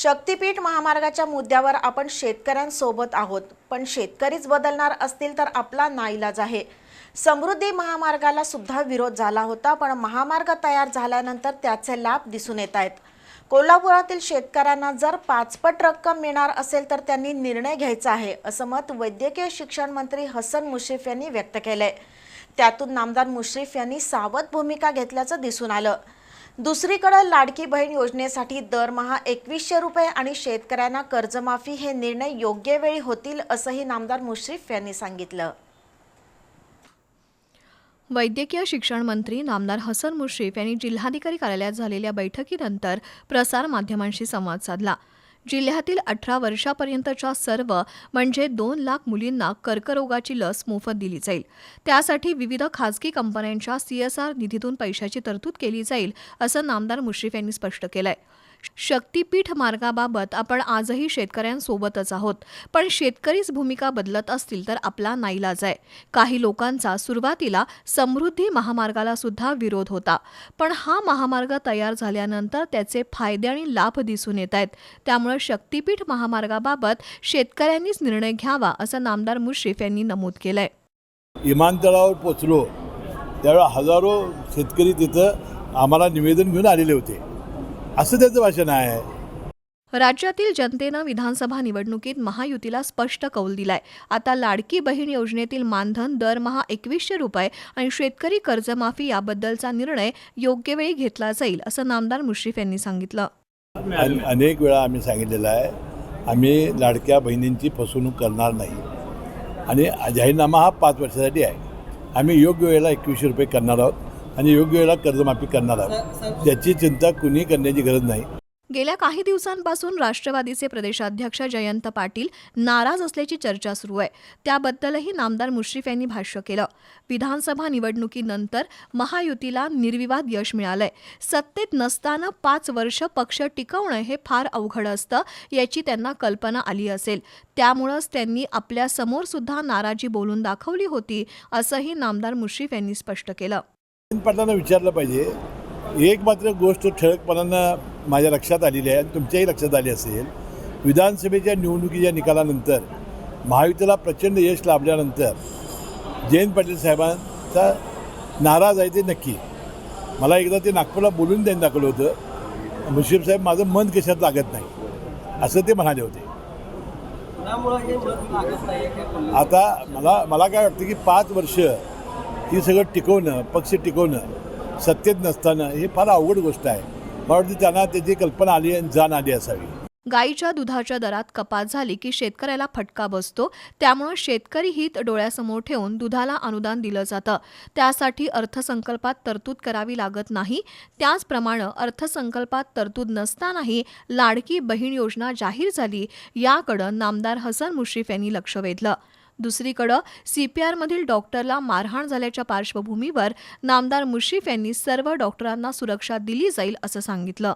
शक्तीपीठ महामार्गाच्या मुद्द्यावर आपण शेतकऱ्यांसोबत आहोत. पण शेतकरीच बदलणार असतील तर आपला नाईलाज आहे. समृद्धी महामार्गाला सुद्धा विरोध झाला होता पण महामार्ग तयार झाल्यानंतर त्याचे लाभ दिसून येत आहेत. कोल्हापुरातील शेतकऱ्यांना जर पाचपट रक्कम मिळणार असेल तर त्यांनी निर्णय घ्यायचा आहे असं मत वैद्यकीय शिक्षण मंत्री हसन मुश्रीफ यांनी व्यक्त केलंय. त्यातून नामदार मुश्रीफ यांनी सावध भूमिका घेतल्याचं दिसून आलं. दुसरीकडे लाडकी बहीण योजनेसाठी दरमहा एकवीसशे रुपये आणि शेतकऱ्यांना कर्जमाफी हे निर्णय योग्य वेळी होतील असंही नामदार मुश्रीफ यांनी सांगितलं. वैद्यकीय शिक्षण मंत्री नामदार हसन मुश्रीफ यांनी जिल्हाधिकारी कार्यालयात झालेल्या बैठकीनंतर प्रसारमाध्यमांशी संवाद साधला. जिल्ह्यातील अठरा वर्षापर्यंतच्या सर्व म्हणजे दोन लाख मुलींना कर्करोगाची लस मोफत दिली जाईल. त्यासाठी विविध खासगी कंपन्यांच्या सीएसआर निधीतून पैशाची तरतूद केली जाईल असं नामदार मुश्रीफ यांनी स्पष्ट केलंय. शक्तीपीठ मार्गाबाबत आपण आजही शेतकऱ्यांसोबतच आहोत. पण शेतकरीच भूमिका बदलत असतील तर आपला नाईलाज आहे. काही लोकांचा सुरुवातीला समृद्धी महामार्गाला सुद्धा विरोध होता. पण हा महामार्ग तयार झाल्यानंतर त्याचे फायदे आणि लाभ दिसून येत आहेत. त्यामुळे शक्तीपीठ महामार्गाबाबत शेतकऱ्यांनीच निर्णय घ्यावा असं नामदार मुश्रीफ यांनी नमूद केलंय. विमानतळावर पोचलो त्यावेळेला हजारो शेतकरी तिथं आम्हाला निवेदन घेऊन आलेले होते. असं त्याचं भाषण आहे. राज्यातील जनतेनं विधानसभा निवडणुकीत महायुतीला स्पष्ट कौल दिलाय. आता लाडकी बहीण योजनेतील मानधन दरमहा एकवीसशे रुपये आणि शेतकरी कर्जमाफी याबद्दलचा निर्णय योग्य वेळी घेतला जाईल असं नामदार मुश्रीफ यांनी सांगितलं. अन- अनेक वेळा आम्ही सांगितलेलं आहे आम्ही लाडक्या बहिणींची फसवणूक करणार नाही. आणि जाहीरनामा हा पाच वर्षासाठी आहे. आम्ही योग्य वेळेला एकवीसशे रुपये करणार आहोत. आणि योग्य वेळेला कर्जमाफी करणार आहोत. त्याची चिंता कुणी करण्याची गरज नाही. गेल्या काही दिवसांपासून राष्ट्रवादीचे प्रदेशाध्यक्ष जयंत पाटील नाराज असल्याची चर्चा सुरू आहे. त्याबद्दलही नामदार मुश्रीफ यांनी भाष्य केलं. विधानसभा निवडणुकीनंतर महायुतीला निर्विवाद यश मिळालंय. सत्तेत नसताना पाच वर्ष पक्ष टिकवणं हे फार अवघड असतं याची त्यांना कल्पना आली असेल. त्यामुळंच त्यांनी आपल्यासमोर सुद्धा नाराजी बोलून दाखवली होती असंही नामदार मुश्रीफ यांनी स्पष्ट केलं. पाटलांना विचारलं पाहिजे. एक मात्र गोष्ट ठळकपणानं माझ्या लक्षात आलेली आहे आणि तुमच्याही लक्षात आली असेल विधानसभेच्या निवडणुकीच्या निकालानंतर महायुतीला प्रचंड यश लाभल्यानंतर जयंत पाटील साहेबांचा नाराज आहे ते नक्की. मला एकदा ते नागपूरला बोलून त्यांनी दाखवलं होतं. मुश्रीफ साहेब माझं मन कशात लागत नाही. असं ते म्हणाले होते. आता मला मला काय वाटतं की पाच वर्ष ही सगळं टिकवणं पक्ष टिकवणं सत्तेत नसताना हे फार अवघड गोष्ट आहे. मला वाटतं त्यांना त्याची कल्पना आली आणि जाण आली असावी. गाईच्या दुधाच्या दरात कपात झाली की शेतकऱ्याला फटका बसतो. त्यामुळे शेतकरी हित डोळ्यासमोर ठेवून दुधाला अनुदान दिलं जातं. त्यासाठी अर्थसंकल्पात तरतूद करावी लागत नाही. त्याचप्रमाणे अर्थसंकल्पात तरतूद नसतानाही लाडकी बहीण योजना जाहीर झाली याकडं नामदार हसन मुश्रीफ यांनी लक्ष वेधलं. दुसरीकडं सीपीआरमधील डॉक्टरला मारहाण झाल्याच्या पार्श्वभूमीवर नामदार मुश्रीफ यांनी सर्व डॉक्टरांना सुरक्षा दिली जाईल असं सांगितलं.